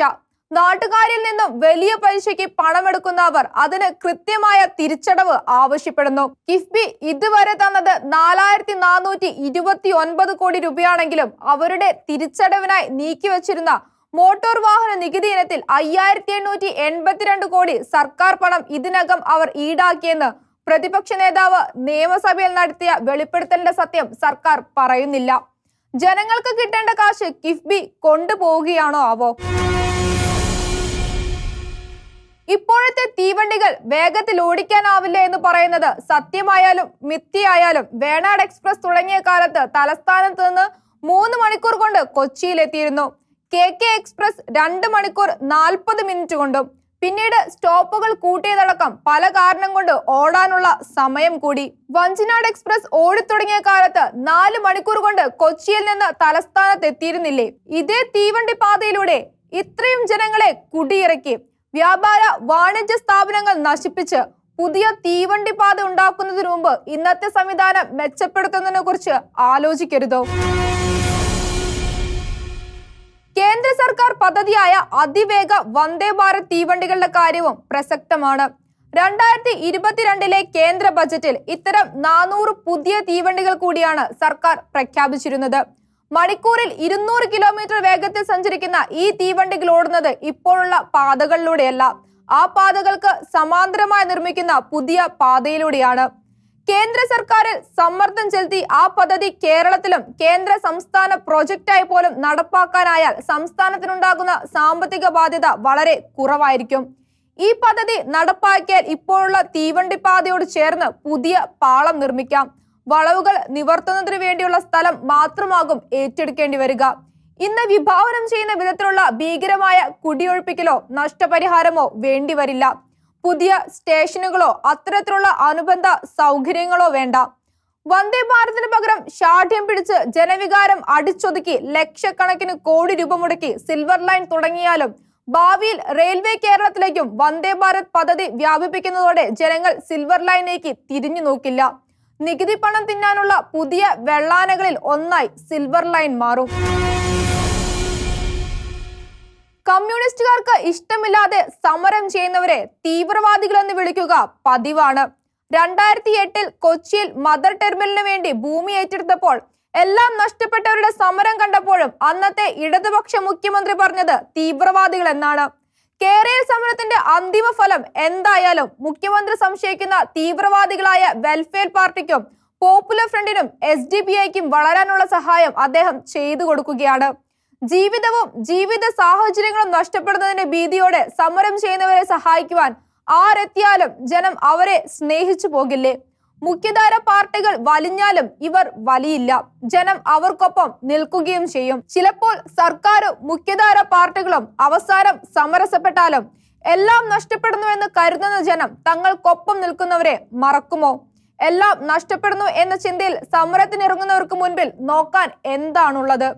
നാട്ടുകാരിൽ നിന്നും വലിയ പലിശയ്ക്ക് പണമെടുക്കുന്ന അവർ അതിന് കൃത്യമായ തിരിച്ചടവ് ആവശ്യപ്പെടുന്നു. കിഫ്ബി ഇതുവരെ തന്നത് നാലായിരത്തി നാനൂറ്റി ഇരുപത്തി ഒൻപത് കോടി രൂപയാണെങ്കിലും അവരുടെ തിരിച്ചടവിനായി നീക്കിവച്ചിരുന്ന മോട്ടോർ വാഹന നികുതി ഇനത്തിൽ അയ്യായിരത്തി എണ്ണൂറ്റി എൺപത്തിരണ്ട് കോടി സർക്കാർ പണം ഇതിനകം അവർ ഈടാക്കിയെന്ന് പ്രതിപക്ഷ നേതാവ് നിയമസഭയിൽ നടത്തിയ വെളിപ്പെടുത്തലിന്റെ സത്യം സർക്കാർ പറയുന്നില്ല. ജനങ്ങൾക്ക് കിട്ടേണ്ട കാശ് കിഫ്ബി കൊണ്ടുപോവുകയാണോ ആവോ? ഇപ്പോഴത്തെ തീവണ്ടികൾ വേഗത്തിൽ ഓടിക്കാനാവില്ല എന്ന് പറയുന്നത് സത്യമായാലും മിത്തിയായാലും വേണാട് എക്സ്പ്രസ് തുടങ്ങിയ കാലത്ത് തലസ്ഥാനത്ത് നിന്ന് മൂന്ന് മണിക്കൂർ കൊണ്ട് കൊച്ചിയിലെത്തിയിരുന്നു. കെ കെ എക്സ്പ്രസ് രണ്ട് മണിക്കൂർ നാൽപ്പത് മിനിറ്റ് കൊണ്ടും പിന്നീട് സ്റ്റോപ്പുകൾ കൂട്ടിയതടക്കം പല കാരണം കൊണ്ട് ഓടാനുള്ള സമയം കൂടി. വഞ്ചിനാട് എക്സ്പ്രസ് ഓടിത്തുടങ്ങിയ കാലത്ത് നാല് മണിക്കൂർ കൊണ്ട് കൊച്ചിയിൽ നിന്ന് തലസ്ഥാനത്ത് എത്തിയിരുന്നില്ലേ ഇതേ തീവണ്ടി പാതയിലൂടെ ഇത്രയും ജനങ്ങളെ കുടിയിറക്കി. വ്യാപാര വാണിജ്യ സ്ഥാപനങ്ങൾ നശിപ്പിച്ച് പുതിയ തീവണ്ടി പാത ഉണ്ടാക്കുന്നതിന് മുമ്പ് ഇന്നത്തെ സംവിധാനം മെച്ചപ്പെടുത്തുന്നതിനെ കുറിച്ച് ആലോചിക്കരുതോ? കേന്ദ്ര സർക്കാർ പദ്ധതിയായ അതിവേഗ വന്ദേ ഭാരത് തീവണ്ടികളുടെ കാര്യവും പ്രസക്തമാണ്. രണ്ടായിരത്തി ഇരുപത്തിരണ്ടിലെ കേന്ദ്ര ബജറ്റിൽ ഇത്തരം നാനൂറ് പുതിയ തീവണ്ടികൾ കൂടിയാണ് സർക്കാർ പ്രഖ്യാപിച്ചിരുന്നത്. മണിക്കൂറിൽ ഇരുന്നൂറ് കിലോമീറ്റർ വേഗത്തിൽ സഞ്ചരിക്കുന്ന ഈ തീവണ്ടികൾ ഓടുന്നത് ഇപ്പോഴുള്ള പാതകളിലൂടെയല്ല. ആ പാതകൾക്ക് സമാന്തരമായി നിർമ്മിക്കുന്ന പുതിയ പാതയിലൂടെയാണ്. കേന്ദ്ര സർക്കാരിൽ സമ്മർദ്ദം ചെലുത്തി ആ പദ്ധതി കേരളത്തിലും കേന്ദ്ര സംസ്ഥാന പ്രോജക്റ്റായി പോലും നടപ്പാക്കാനായാൽ സംസ്ഥാനത്തിനുണ്ടാകുന്ന സാമ്പത്തിക ബാധ്യത വളരെ കുറവായിരിക്കും. ഈ പദ്ധതി നടപ്പാക്കിയാൽ ഇപ്പോഴുള്ള തീവണ്ടിപ്പാതയോട് ചേർന്ന് പുതിയ പാളം നിർമ്മിക്കാം. വളവുകൾ നിവർത്തുന്നതിനു വേണ്ടിയുള്ള സ്ഥലം മാത്രമാകും ഏറ്റെടുക്കേണ്ടി വരിക. ഇന്ന് വിഭാവനം ചെയ്യുന്ന വിധത്തിലുള്ള ഭീകരമായ കുടിയൊഴിപ്പിക്കലോ നഷ്ടപരിഹാരമോ വേണ്ടിവരില്ല പുതിയ സ്റ്റേഷനുകളോ അത്തരത്തിലുള്ള അനുബന്ധ സൗകര്യങ്ങളോ വേണ്ട. വന്ദേ ഭാരതിന് പകരം ഷാഠ്യം പിടിച്ച് ജനവികാരം അടിച്ചൊതുക്കി ലക്ഷക്കണക്കിന് കോടി രൂപ മുടക്കി സിൽവർ ലൈൻ തുടങ്ങിയാലും ഭാവിയിൽ റെയിൽവേ കേരളത്തിലേക്കും വന്ദേ ഭാരത് പദ്ധതി വ്യാപിപ്പിക്കുന്നതോടെ ജനങ്ങൾ സിൽവർ ലൈനിലേക്ക് തിരിഞ്ഞു നോക്കില്ല. നികുതി പണം തിന്നാനുള്ള പുതിയ വെള്ളാനകളിൽ ഒന്നായി സിൽവർ ലൈൻ മാറും. കമ്മ്യൂണിസ്റ്റുകാർക്ക് ഇഷ്ടമില്ലാതെ സമരം ചെയ്യുന്നവരെ തീവ്രവാദികൾ എന്ന് വിളിക്കുക പതിവാണ്. രണ്ടായിരത്തി എട്ടിൽ കൊച്ചിയിൽ മദർ ടെർമിനലിന് വേണ്ടി ഭൂമി ഏറ്റെടുത്തപ്പോൾ എല്ലാം നഷ്ടപ്പെട്ടവരുടെ സമരം കണ്ടപ്പോഴും അന്നത്തെ ഇടതുപക്ഷ മുഖ്യമന്ത്രി പറഞ്ഞത് തീവ്രവാദികൾ എന്നാണ്. കേരള സമരത്തിന്റെ അന്തിമ ഫലം എന്തായാലും മുഖ്യമന്ത്രി സംശയിക്കുന്ന തീവ്രവാദികളായ വെൽഫെയർ പാർട്ടിക്കും പോപ്പുലർ ഫ്രണ്ടിനും എസ് ഡി പി ഐക്കും വളരാനുള്ള സഹായം അദ്ദേഹം ചെയ്തു കൊടുക്കുകയാണ്. ജീവിതവും ജീവിത സാഹചര്യങ്ങളും നഷ്ടപ്പെടുന്നതിന്റെ ഭീതിയോടെ സമരം ചെയ്യുന്നവരെ സഹായിക്കുവാൻ ആരെത്തിയാലും ജനം അവരെ സ്നേഹിച്ചു പോകില്ലേ? മുഖ്യധാര പാർട്ടികൾ വലിഞ്ഞാലും ഇവർ വലിയില്ല. ജനം അവർക്കൊപ്പം നിൽക്കുകയും ചെയ്യും. ചിലപ്പോൾ സർക്കാരും മുഖ്യധാര പാർട്ടികളും അവസാനം സമരസപ്പെട്ടാലും എല്ലാം നഷ്ടപ്പെടുന്നു എന്ന് കരുതുന്ന ജനം തങ്ങൾക്കൊപ്പം നിൽക്കുന്നവരെ മറക്കുമോ? എല്ലാം നഷ്ടപ്പെടുന്നു എന്ന ചിന്തയിൽ സമരത്തിനിറങ്ങുന്നവർക്ക് മുൻപിൽ നോക്കാൻ എന്താണുള്ളത്?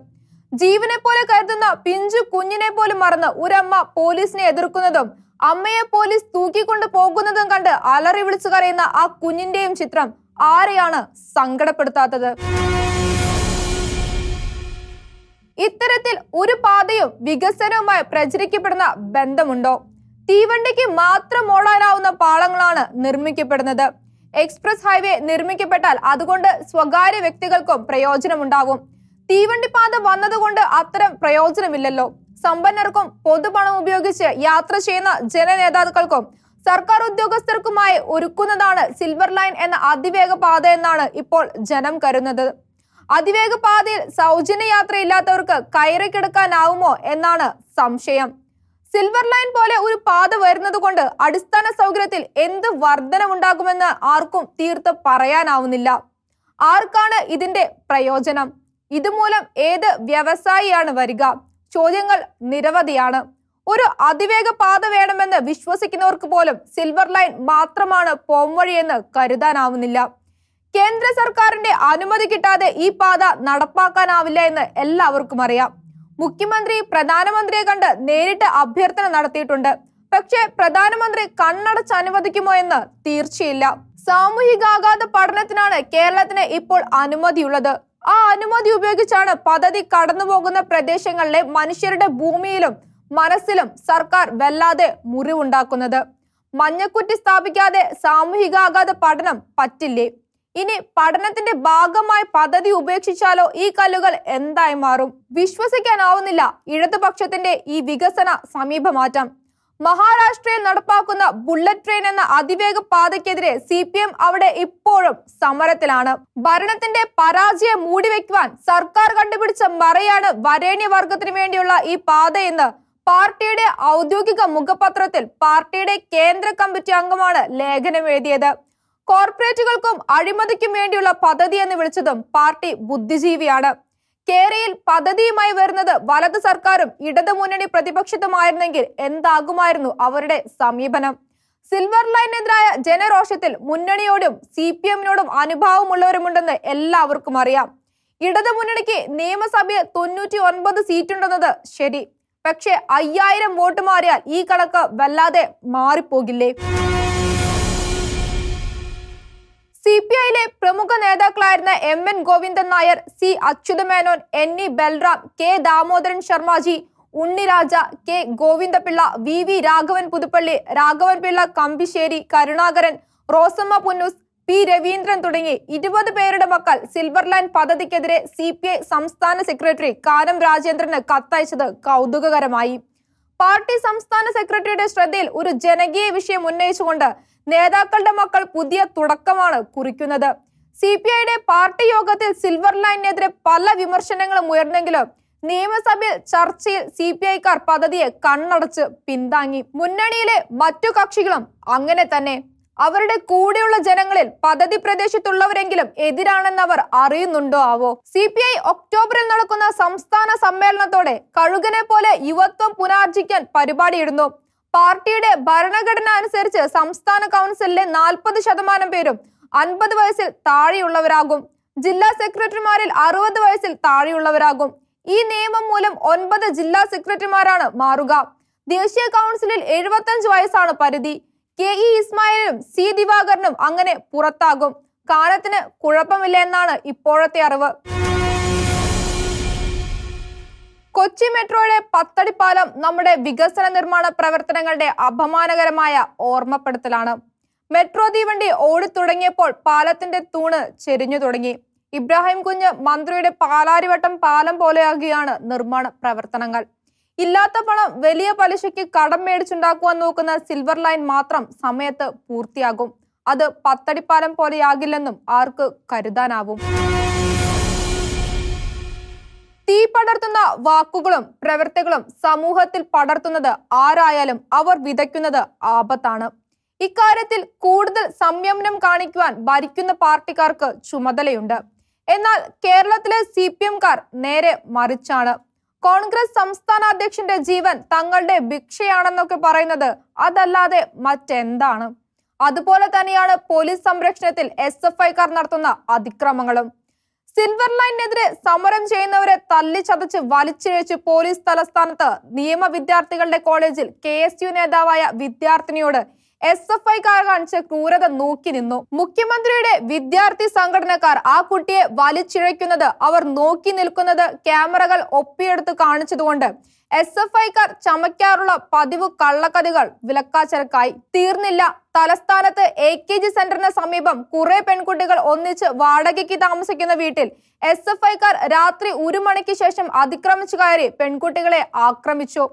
ജീവനെ പോലെ കരുതുന്ന പിഞ്ചു കുഞ്ഞിനെ പോലും മറന്ന് ഒരമ്മ പോലീസിനെ എതിർക്കുന്നതും അമ്മയെ പോലീസ് തൂക്കിക്കൊണ്ട് പോകുന്നതും കണ്ട് അലറി വിളിച്ചു കരയുന്ന ആ കുഞ്ഞിന്റെയും ചിത്രം ആരെയാണ് സങ്കടപ്പെടുത്താത്തത്? ഇത്തരത്തിൽ ഒരു പാതയും വികസനവുമായി പ്രചരിക്കപ്പെടുന്ന ബന്ധമുണ്ടോ? തീവണ്ടിക്ക് മാത്രം ഓടാനാവുന്ന പാളങ്ങളാണ് നിർമ്മിക്കപ്പെടുന്നത്. എക്സ്പ്രസ് ഹൈവേ നിർമ്മിക്കപ്പെട്ടാൽ അതുകൊണ്ട് സ്വകാര്യ വ്യക്തികൾക്കും പ്രയോജനമുണ്ടാകും. തീവണ്ടി പാത വന്നതുകൊണ്ട് അത്തരം പ്രയോജനമില്ലല്ലോ. സമ്പന്നർക്കും പൊതുപണം ഉപയോഗിച്ച് യാത്ര ചെയ്യുന്ന ജനനേതാക്കൾക്കും സർക്കാർ ഉദ്യോഗസ്ഥർക്കുമായി ഒരുക്കുന്നതാണ് സിൽവർ ലൈൻ എന്ന അതിവേഗ പാത എന്നാണ് ഇപ്പോൾ ജനം കരുതുന്നത്. അതിവേഗ പാതയിൽ സൗജന്യ യാത്ര ഇല്ലാത്തവർക്ക് കയറി കിടക്കാനാവുമോ എന്നാണ് സംശയം. സിൽവർ ലൈൻ പോലെ ഒരു പാത വരുന്നത് കൊണ്ട് അടിസ്ഥാന സൗകര്യത്തിൽ എന്ത് വർധനമുണ്ടാകുമെന്ന് ആർക്കും തീർത്ത് പറയാനാവുന്നില്ല. ആർക്കാണ് ഇതിന്റെ പ്രയോജനം? ഇതുമൂലം ഏത് വ്യവസായിയാണ് വരിക? ചോദ്യങ്ങൾ നിരവധിയാണ്. ഒരു അതിവേഗ പാത വേണമെന്ന് വിശ്വസിക്കുന്നവർക്ക് പോലും സിൽവർ ലൈൻ മാത്രമാണ് പോംവഴിയെന്ന് കരുതാനാവുന്നില്ല. കേന്ദ്ര സർക്കാരിന്റെ അനുമതി കിട്ടാതെ ഈ പാത നടപ്പാക്കാനാവില്ല എന്ന് എല്ലാവർക്കും അറിയാം. മുഖ്യമന്ത്രി പ്രധാനമന്ത്രിയെ കണ്ട് നേരിട്ട് അഭ്യർത്ഥന നടത്തിയിട്ടുണ്ട്. പക്ഷേ പ്രധാനമന്ത്രി കണ്ണടച്ച് അനുവദിക്കുമോ എന്ന് തീർച്ചയില്ല. സാമൂഹികാഘാത പഠനത്തിനാണ് കേരളത്തിന് ഇപ്പോൾ അനുമതിയുള്ളത്. ആ അനുമതി ഉപയോഗിച്ചാണ് പദ്ധതി കടന്നുപോകുന്ന പ്രദേശങ്ങളിലെ മനുഷ്യരുടെ ഭൂമിയിലും മനസ്സിലും സർക്കാർ വല്ലാതെ മുറിവുണ്ടാക്കുന്നത്. മഞ്ഞക്കുറ്റി സ്ഥാപിക്കാതെ സാമൂഹികാഘാത പഠനം പറ്റില്ലേ? ഇനി പഠനത്തിന്റെ ഭാഗമായി പദ്ധതി ഉപേക്ഷിച്ചാലോ ഈ കല്ലുകൾ എന്തായി മാറും? വിശ്വസിക്കാനാവുന്നില്ല ഇടതുപക്ഷത്തിന്റെ ഈ വികസന സമീപമാറ്റം. മഹാരാഷ്ട്രയിൽ നടപ്പാക്കുന്ന ബുള്ളറ്റ് ട്രെയിൻ എന്ന അതിവേഗ പാതയ്ക്കെതിരെ സി പി എം അവിടെ ഇപ്പോഴും സമരത്തിലാണ്. ഭരണത്തിന്റെ പരാജയം മൂടിവെക്കുവാൻ സർക്കാർ കണ്ടുപിടിച്ച മറയാണ് വരേണ്യ വർഗത്തിനു വേണ്ടിയുള്ള ഈ പാതയെന്ന് പാർട്ടിയുടെ ഔദ്യോഗിക മുഖപത്രത്തിൽ പാർട്ടിയുടെ കേന്ദ്ര കമ്മിറ്റി അംഗമാണ് ലേഖനം എഴുതിയത്. കോർപ്പറേറ്റുകൾക്കും അഴിമതിക്കും വേണ്ടിയുള്ള പദ്ധതി എന്ന് വിളിച്ചതും പാർട്ടി ബുദ്ധിജീവിയാണ്. കേരയിൽ പദ്ധതിയുമായി വരുന്നത് വലത് സർക്കാരും ഇടതു മുന്നണി പ്രതിപക്ഷത്തുമായിരുന്നെങ്കിൽ എന്താകുമായിരുന്നു അവരുടെ സമീപനം? സിൽവർ ലൈനെതിരായ ജനരോഷത്തിൽ മുന്നണിയോടും സി പി എമ്മിനോടും അനുഭാവമുള്ളവരുമുണ്ടെന്ന് എല്ലാവർക്കും അറിയാം. ഇടതു മുന്നണിക്ക് നിയമസഭയിൽ തൊണ്ണൂറ്റി ഒൻപത് സീറ്റുണ്ടെന്നത് ശരി. പക്ഷെ അയ്യായിരം വോട്ട് മാറിയാൽ ഈ കണക്ക് വല്ലാതെ മാറിപ്പോകില്ലേ? സി പി ഐയിലെ പ്രമുഖ നേതാക്കളായിരുന്ന M N Govindan Nair C Achuthamenon N E Balram K Damodaran Sharmaji Unniraja K Govindapillai V V Raghavan Puthuppally Raghavan Pillai Kambissery Karunakaran Rosamma Punnoose P Raveendran തുടങ്ങി ഇരുപത് പേരുടെ മക്കൾ സിൽവർ ലൈൻ പദ്ധതിക്കെതിരെ C P I സംസ്ഥാന secretary Kanam രാജേന്ദ്രന് കത്തയച്ചത് കൗതുകകരമായി. Party സംസ്ഥാന സെക്രട്ടറിയുടെ ശ്രദ്ധയിൽ ഒരു ജനകീയ വിഷയം ഉന്നയിച്ചുകൊണ്ട് നേതാക്കളുടെ മക്കൾ പുതിയ തുടക്കമാണ് കുറിക്കുന്നത്. സി പി ഐയുടെ പാർട്ടി യോഗത്തിൽ സിൽവർ ലൈനിനെതിരെ പല വിമർശനങ്ങളും ഉയർന്നെങ്കിലും നിയമസഭയിൽ ചർച്ചയിൽ സി പി ഐക്കാർ പദ്ധതിയെ കണ്ണടച്ച് പിന്താങ്ങി. മുന്നണിയിലെ മറ്റു കക്ഷികളും അങ്ങനെ തന്നെ. അവരുടെ കൂടെയുള്ള ജനങ്ങളിൽ പദ്ധതി പ്രദേശത്തുള്ളവരെങ്കിലും എതിരാണെന്നവർ അറിയുന്നുണ്ടോ ആവോ? സി പി ഐ ഒക്ടോബറിൽ നടക്കുന്ന സംസ്ഥാന സമ്മേളനത്തോടെ കഴുകനെ പോലെ യുവത്വം പുനർജിക്കാൻ പരിപാടിയിടുന്നു. പാർട്ടിയുടെ ഭരണഘടന അനുസരിച്ച് സംസ്ഥാന കൗൺസിലിലെ നാൽപ്പത് ശതമാനം പേരും അൻപത് വയസ്സിൽ താഴെയുള്ളവരാകും. ജില്ലാ സെക്രട്ടറിമാരിൽ അറുപത് വയസ്സിൽ താഴെയുള്ളവരാകും. ഈ നിയമം മൂലം ഒൻപത് ജില്ലാ സെക്രട്ടറിമാരാണ് മാറുക. ദേശീയ കൗൺസിലിൽ എഴുപത്തഞ്ച് വയസ്സാണ് പരിധി. കെ ഇ ഇസ്മായിലും സി ദിവാകരനും അങ്ങനെ പുറത്താകും. കാലത്തിന് കുഴപ്പമില്ല എന്നാണ് ഇപ്പോഴത്തെ അറിവ്. കൊച്ചി മെട്രോയുടെ പത്തടിപ്പാലം നമ്മുടെ വികസന നിർമ്മാണ പ്രവർത്തനങ്ങളുടെ അപമാനകരമായ ഓർമ്മപ്പെടുത്തലാണ്. മെട്രോ തീവണ്ടി ഓടിത്തുടങ്ങിയപ്പോൾ പാലത്തിന്റെ തൂണ് ചെരിഞ്ഞു തുടങ്ങി. ഇബ്രാഹിം കുഞ്ഞ് മന്ത്രിയുടെ പാലാരിവട്ടം പാലം പോലെയാകുകയാണ് നിർമ്മാണ പ്രവർത്തനങ്ങൾ. ഇല്ലാത്ത പണം വലിയ പലിശയ്ക്ക് കടം മേടിച്ചുണ്ടാക്കുവാൻ നോക്കുന്ന സിൽവർ ലൈൻ മാത്രം സമയത്ത് പൂർത്തിയാകും. അത് പത്തടിപ്പാലം പോലെയാകില്ലെന്നും ആർക്ക് കരുതാനാവും? തീ പടർത്തുന്ന വാക്കുകളും പ്രവൃത്തികളും സമൂഹത്തിൽ പടർത്തുന്നത് ആരായാലും അവർ വിതയ്ക്കുന്നത് ആപത്താണ്. ഇക്കാര്യത്തിൽ കൂടുതൽ സംയമനം കാണിക്കുവാൻ ഭരിക്കുന്ന പാർട്ടിക്കാർക്ക് ചുമതലയുണ്ട്. എന്നാൽ കേരളത്തിലെ സി പി എംകാർ നേരെ മറിച്ചാണ്. കോൺഗ്രസ് സംസ്ഥാന അധ്യക്ഷന്റെ ജീവൻ തങ്ങളുടെ ഭിക്ഷയാണെന്നൊക്കെ പറയുന്നത് അതല്ലാതെ മറ്റെന്താണ്? അതുപോലെ തന്നെയാണ് പോലീസ് സംരക്ഷണത്തിൽ എസ് എഫ് ഐക്കാർ നടത്തുന്ന അതിക്രമങ്ങളും. സിൽവർ ലൈനിനെതിരെ സമരം ചെയ്യുന്നവരെ തല്ലിച്ചതച്ച് വലിച്ചിഴച്ച് പോലീസ് തലസ്ഥാനത്ത് നിയമ വിദ്യാർത്ഥികളുടെ കോളേജിൽ കെ എസ് യു നേതാവായ വിദ്യാർത്ഥിനിയോട് എസ് എഫ് ഐക്കാർ കാണിച്ച ക്രൂരത നോക്കി നിന്നു. മുഖ്യമന്ത്രിയുടെ വിദ്യാർത്ഥി സംഘടനക്കാർ ആ കുട്ടിയെ വലിച്ചിഴയ്ക്കുന്നത് അവർ നോക്കി നിൽക്കുന്നത് ക്യാമറകൾ ഒപ്പിയെടുത്ത് കാണിച്ചതുകൊണ്ട് എസ് എഫ് ഐക്കാർ ചമയ്ക്കാറുള്ള പതിവ് കള്ളക്കഥകൾ വിലക്കാച്ചരക്കായി തീർന്നില്ല. തലസ്ഥാനത്ത് എ കെ ജി സെന്ററിന് സമീപം കുറെ പെൺകുട്ടികൾ ഒന്നിച്ച് വാടകയ്ക്ക് താമസിക്കുന്ന വീട്ടിൽ എസ് എഫ് ഐക്കാർ രാത്രി ഒരു മണിക്ക് ശേഷം അതിക്രമിച്ചു കയറി പെൺകുട്ടികളെ ആക്രമിച്ചു.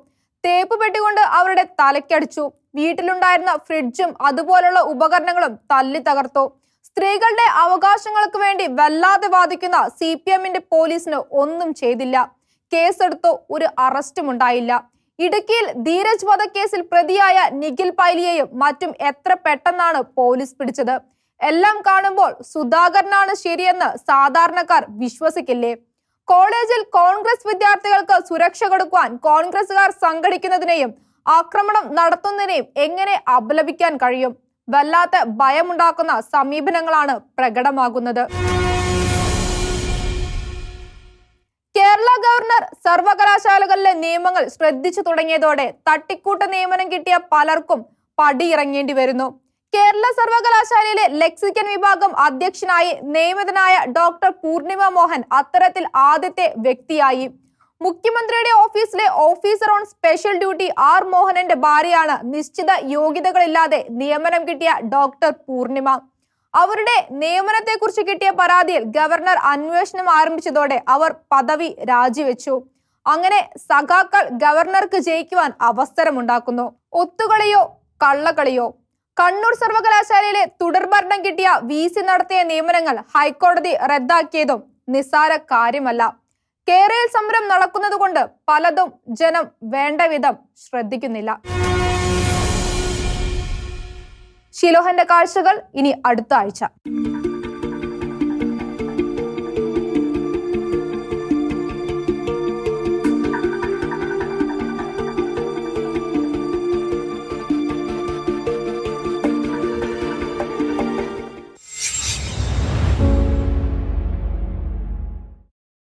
തേപ്പ് പെട്ടികൊണ്ട് അവരുടെ തലയ്ക്കടിച്ചു. വീട്ടിലുണ്ടായിരുന്ന ഫ്രിഡ്ജും അതുപോലുള്ള ഉപകരണങ്ങളും തല്ലി തകർത്തു. സ്ത്രീകളുടെ അവകാശങ്ങൾക്ക് വേണ്ടി വല്ലാതെ വാദിക്കുന്ന സി പി എമ്മിന്റെ പോലീസിന് ഒന്നും ചെയ്തില്ല. കേസെടുത്തോ. ഒരു അറസ്റ്റും ഉണ്ടായില്ല. ഇടുക്കിയിൽ ധീരജ് വധക്കേസിൽ പ്രതിയായ നിഖിൽ പൈലിയെയും മറ്റും എത്ര പെട്ടെന്നാണ് പോലീസ് പിടിച്ചത്? എല്ലാം കാണുമ്പോൾ സുധാകരനാണ് ശരിയെന്ന് സാധാരണക്കാർ വിശ്വസിക്കില്ലേ? കോളേജിൽ കോൺഗ്രസ് വിദ്യാർത്ഥികൾക്ക് സുരക്ഷ കൊടുക്കുവാൻ കോൺഗ്രസുകാർ സംഘടിക്കുന്നതിനെയും ആക്രമണം നടത്തുന്നതിനെയും എങ്ങനെ അപലപിക്കാൻ കഴിയും? വല്ലാത്ത ഭയമുണ്ടാക്കുന്ന സമീപനങ്ങളാണ് പ്രകടമാകുന്നത്. കേരള ഗവർണർ സർവകലാശാലകളിലെ നിയമങ്ങൾ ശ്രദ്ധിച്ചു തുടങ്ങിയതോടെ തട്ടിക്കൂട്ട നിയമനം കിട്ടിയ പലർക്കും പടിയിറങ്ങേണ്ടി വരുന്നു. കേരള സർവകലാശാലയിലെ ലെക്സിക്കൻ വിഭാഗം അധ്യക്ഷനായി നിയമിതനായ ഡോക്ടർ പൂർണിമ മോഹൻ അത്തരത്തിൽ ആദ്യത്തെ വ്യക്തിയായി. മുഖ്യമന്ത്രിയുടെ ഓഫീസിലെ officer on special duty R മോഹനന്റെ ഭാര്യയാണ് നിശ്ചിത യോഗ്യതകളില്ലാതെ നിയമനം കിട്ടിയ ഡോക്ടർ പൂർണിമ. അവരുടെ നിയമനത്തെക്കുറിച്ച് കിട്ടിയ പരാതിയിൽ ഗവർണർ അന്വേഷണം ആരംഭിച്ചതോടെ അവർ പദവി രാജിവെച്ചു. അങ്ങനെ സഖാക്കൾ ഗവർണർക്ക് ജയിക്കുവാൻ അവസരമുണ്ടാക്കുന്നു. ഒത്തുകളിയോ കള്ളക്കളിയോ കണ്ണൂർ സർവകലാശാലയിലെ തുടർഭരണം കിട്ടിയ വി സി നടത്തിയ നിയമനങ്ങൾ ഹൈക്കോടതി റദ്ദാക്കിയതും നിസ്സാര കാര്യമല്ല. കേരളയിൽ സമരം നടക്കുന്നതുകൊണ്ട് പലതും ജനം വേണ്ട വിധം ശ്രദ്ധിക്കുന്നില്ല. ഷിലോഹന്റെ കാഴ്ചകൾ ഇനി അടുത്ത ആഴ്ച.